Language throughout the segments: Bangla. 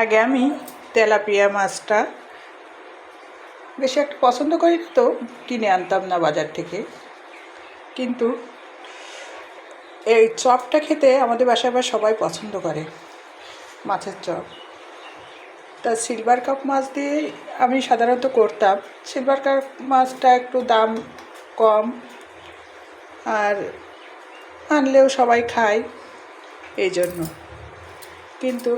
আগে আমি তেলাপিয়া মাছটা বেশি একটা পছন্দ করি তো, কিনে আনতাম না বাজার থেকে। কিন্তু এই চপটা খেতে আমাদের বাসায় আবার সবাই পছন্দ করে, মাছের চপ। তা সিলভার কাপ মাছ দিয়ে আমি সাধারণত করতাম। সিলভার কাপ মাছটা একটু দাম কম, আর আনলেও সবাই খায় এই জন্য কিন্তু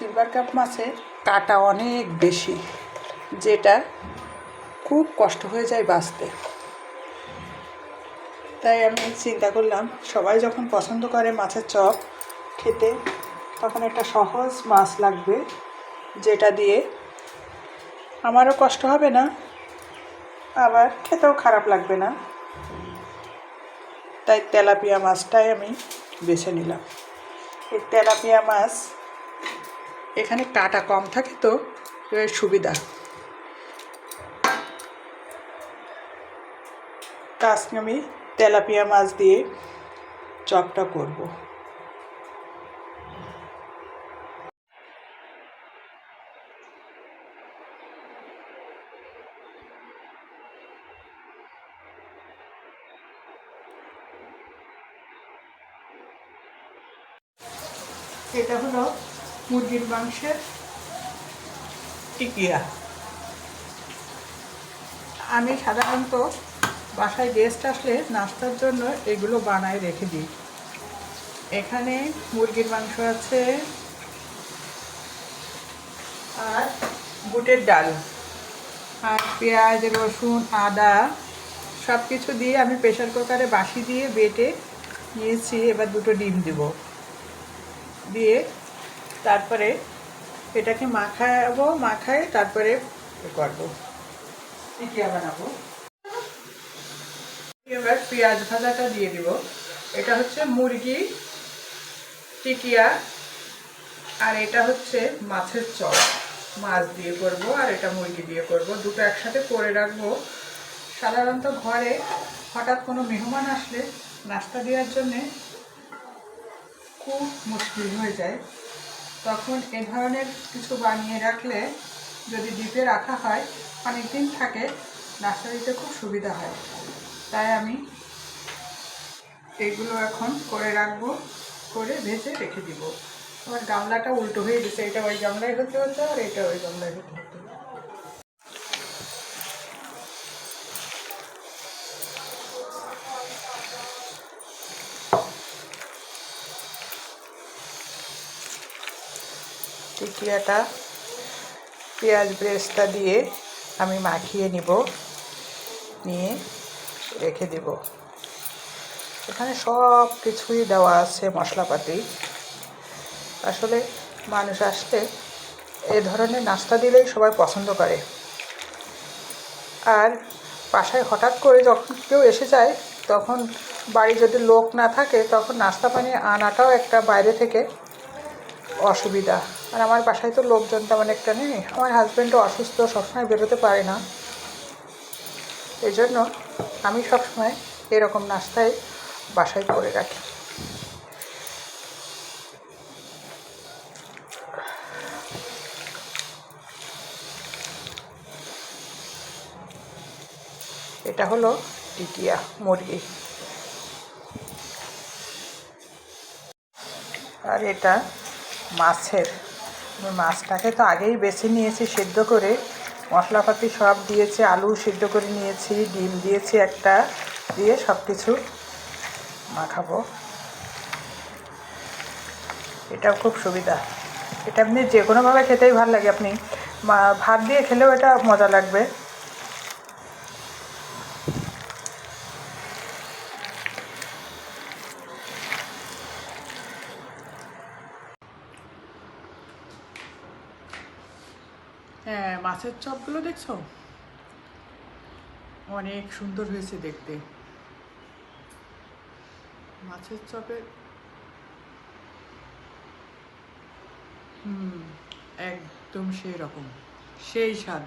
সিলভার কাপ মাছের কাটা অনেক বেশি, যেটা খুব কষ্ট হয়ে যায় বাঁচতে। তাই আমি চিন্তা করলাম, সবাই যখন পছন্দ করে মাছের চপ খেতে, তখন একটা সহজ মাছ লাগবে, যেটা দিয়ে আমারও কষ্ট হবে না, আবার খেতেও খারাপ লাগবে না। তাই তেলাপিয়া মাছটাই আমি বেছে নিলাম। এই তেলাপিয়া মাছ এখানে কাটা কম থাকে তো সুবিধা। আজকে আমি তেলাপিয়া মাছ দিয়ে চপটা করব। এটা হলো মুরগির মাংসের টিকিয়া। আমি সাধারণত বাসায় গেস্ট আসলে নাস্তার জন্য এগুলো বানায় রেখে দিই। এখানে মুরগির মাংস আছে আর বুটের ডাল আর পেঁয়াজ রসুন আদা সব কিছু দিয়ে আমি প্রেশার কুকারে বাসি দিয়ে বেটে নিয়েছি। এবার দুটো ডিম দেব। দিয়ে তারপরে এটাকে মাখাবো, মাখায় তারপরে করব। টিকিয়া বানাবো এবার পেঁয়াজ ভাজাটা দিয়ে দিব। এটা হচ্ছে মুরগি, টিকিয়া, আর এটা হচ্ছে মাছের চপ। মাছ দিয়ে করব আর এটা মুরগি দিয়ে করব। দুটো একসাথে করে রাখব। সাধারণত ঘরে হঠাৎ কোনো মেহমান আসলে নাস্তা দেওয়ার জন্যে খুব মুশকিল হয়ে যায়। তখন এ ধরনের কিছু বানিয়ে রাখলে যদি ডিপে রাখা হয় অনেক দিন থাকে, নার্সারিতে খুব সুবিধা হয়। তাই আমি এগুলো এখন করে রাখব, করে ভেজে রেখে দিব। আমার গামলাটা উল্টো হয়ে গেছে, এটা ওই গামলায় হতে হতো আর এটা ওই গামলায় হতে হতো টিকিয়াটা পেঁয়াজ ব্রেস্তা দিয়ে আমি মাখিয়ে নিব, নিয়ে রেখে দেব। এখানে সব কিছুই দেওয়া আছে মশলাপাতি। আসলে মানুষ আসলে এ ধরনের নাস্তা দিলেই সবাই পছন্দ করে। আর বাসায় হঠাৎ করে যখন কেউ এসে যায়, তখন বাড়ি যদি লোক না থাকে, তখন নাস্তা পানি আনাটাও একটা বাইরে থেকে অসুবিধা। আর আমার বাসায় তো লোকজন তেমন একটা নেই। আমার হাজব্যান্ডও অসুস্থ, সবসময় বেরোতে পারে না। এই জন্য আমি সবসময় এরকম নাস্তায় বাসায় করে রাখি। এটা হলো টিকিয়া মুরগি। আর এটা মাছের মাছটাকে তো আগেই বেছে নিয়েছি, সেদ্ধ করে মশলাপাতি সব দিয়েছি, আলু সিদ্ধ করে নিয়েছি, ডিম দিয়েছি একটা, দিয়ে সব কিছু মাখাবো। এটাও খুব সুবিধা। এটা আপনি যে কোনোভাবে খেতেই ভালো লাগে, আপনি ভাত দিয়ে খেলেও এটা মজা লাগবে। হ্যাঁ মাছের চপগুলো দেখছ? অনেক সুন্দর হয়েছে দেখতে। মাছের চপের হুম, একদম সেই রকম, সেই স্বাদ।